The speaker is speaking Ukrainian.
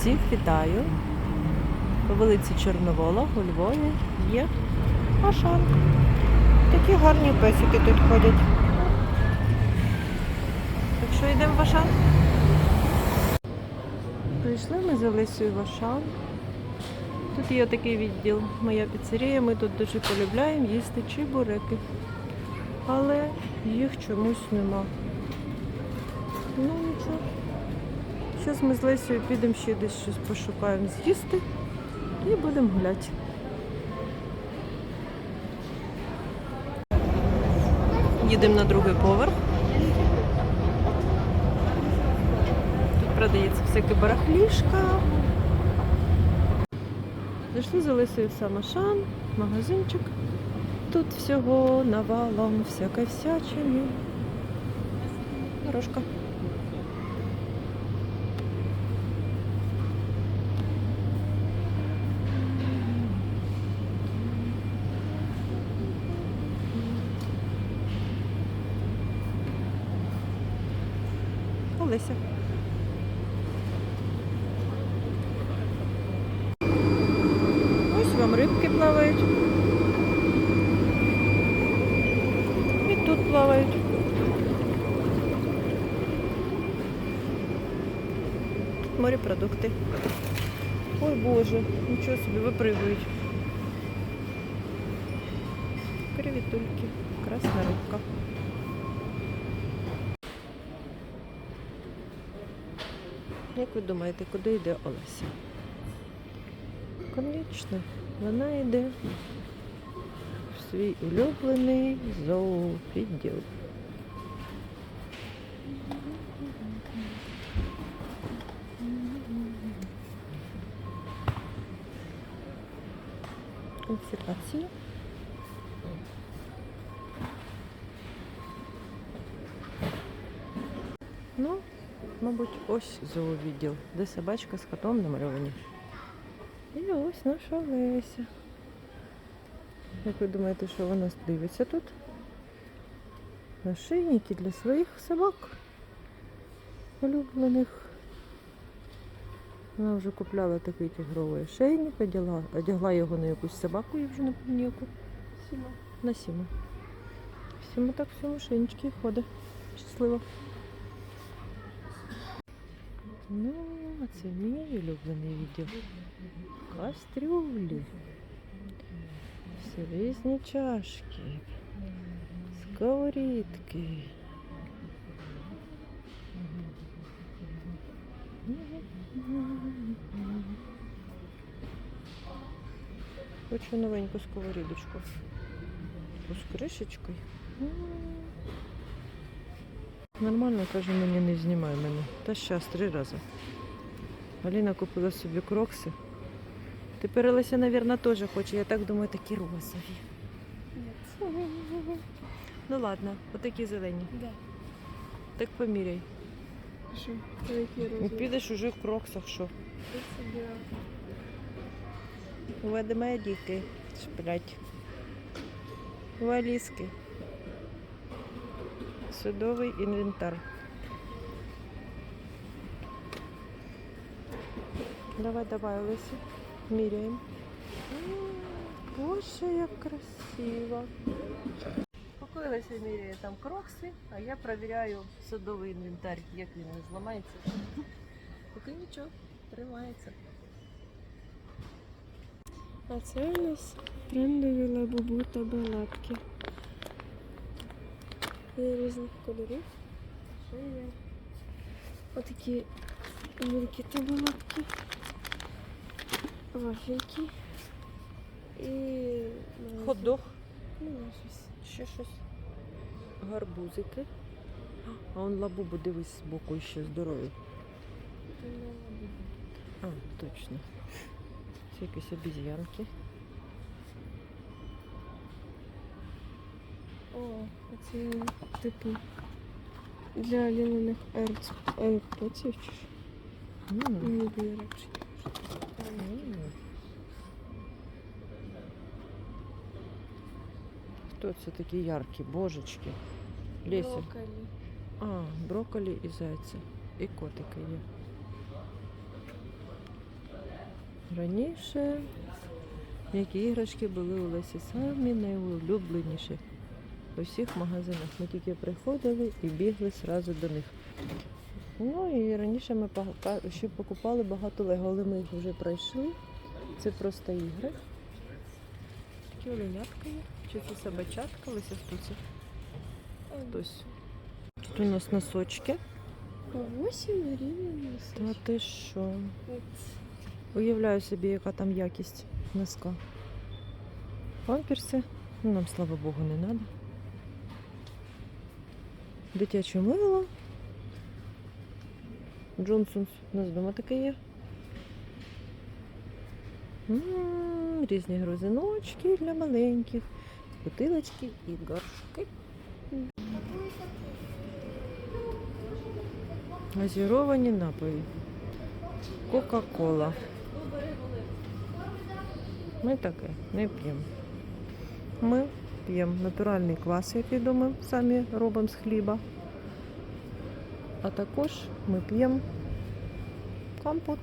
Всіх вітаю. По вулиці Чорновола у Львові є Ашан. Такі гарні песики тут ходять. Так що йдемо в Ашан? Прийшли ми з Олесею в Ашан. Тут є такий відділ Моя піцерія. Ми тут дуже полюбляємо їсти чебуреки. Але їх чомусь нема. Ну нічого. Зараз ми з Лесею підемо ще десь щось пошукаємо з'їсти і будемо гуляти. Їдемо на другий поверх. Тут продається всяке барахлішка. Зайшли за Лесею в Самошан, магазинчик. Тут всього навалом всякої всячини. Дорожка. Олеся. Ось вам рибки плавають. І тут плавають. Тут морепродукти. Ой Боже, нічого собі випригують. Кривітульки, красна рибка. Як ви думаєте, куди йде Олеся? Конечно, вона йде в свій улюблений зоовідділ. Консервація. Ну, Мабуть, ось зоовідділ, де собачка з котом намальовані. І ось наша Леся. Як ви думаєте, що вона дивиться тут? Нашийники для своїх собак. Улюблених. Вона вже купляла такий тигровий ошейник, одягла, одягла його на якусь собаку, я вже не пам'ятаю яку. Сіма. На Сіму. Сіма так в цьому шейнички ходить. Щасливо. Ну, це мій улюблений відділ. Кастрюлі. Сервізні чашки. Сковорідки. Хочу новеньку сковорідочку. З кришечкою. Нормально, каже, мені не знімай мене. Та щас три рази. Аліна купила собі крокси. Тепер Олеся, мабуть, теж хоче. Я так думаю, такі розові. Ну ладно, отакі зелені. Да. Так поміряй. Що? Які Ну, розміри? підеш уже в кроксах, що? У ведмедіки шплять. У Судовий інвентар. Давай, давай, Олесі. Міряємо. Боже, як красиво. Поки Олеся міряє там крокси, а я перевіряю судовий інвентар, як він не зламається. Поки нічого, тримається. А це у нас трендові лабубу та балапки. Є різних кольорів. Ще є отакі мілкі та. Вафельки. І. Хот-дог. Ну, щось. Ще щось. Гарбузики. А он лабубу, дивись з боку ще здоровий. А, точно. Це якісь обіз'янки. О, це типу для лінених аерпоців чи що? Мені м. Хто це такі яркі? Божечки. Леся. Брокколі. А, брокколі і зайці. І котики є. Раніше м'які іграшки були у Лесі самі найулюбленіші у всіх магазинах. Ми тільки приходили і бігли одразу до них. Ну і раніше ми ще покупали багато лего, але ми їх вже пройшли. Це просто ігри. Такі оленятка є. Чи це собачатка? Леся хто це? Хтось. Тут у нас носочки. По 8 гривень Та носочки. ти що? Уявляю собі, яка там якість носка. Памперси. Ну, нам, слава Богу, не треба. Дитяче мило. Джонсонс. У нас вдома таке є. М, Різні грузиночки для маленьких, бутилочки і горшки. Газіровані напої. Кока-кола. Ми таке не п'ємо. Ми п'ємо натуральний квас, який вдома самі робимо з хліба. А також ми п'ємо компот.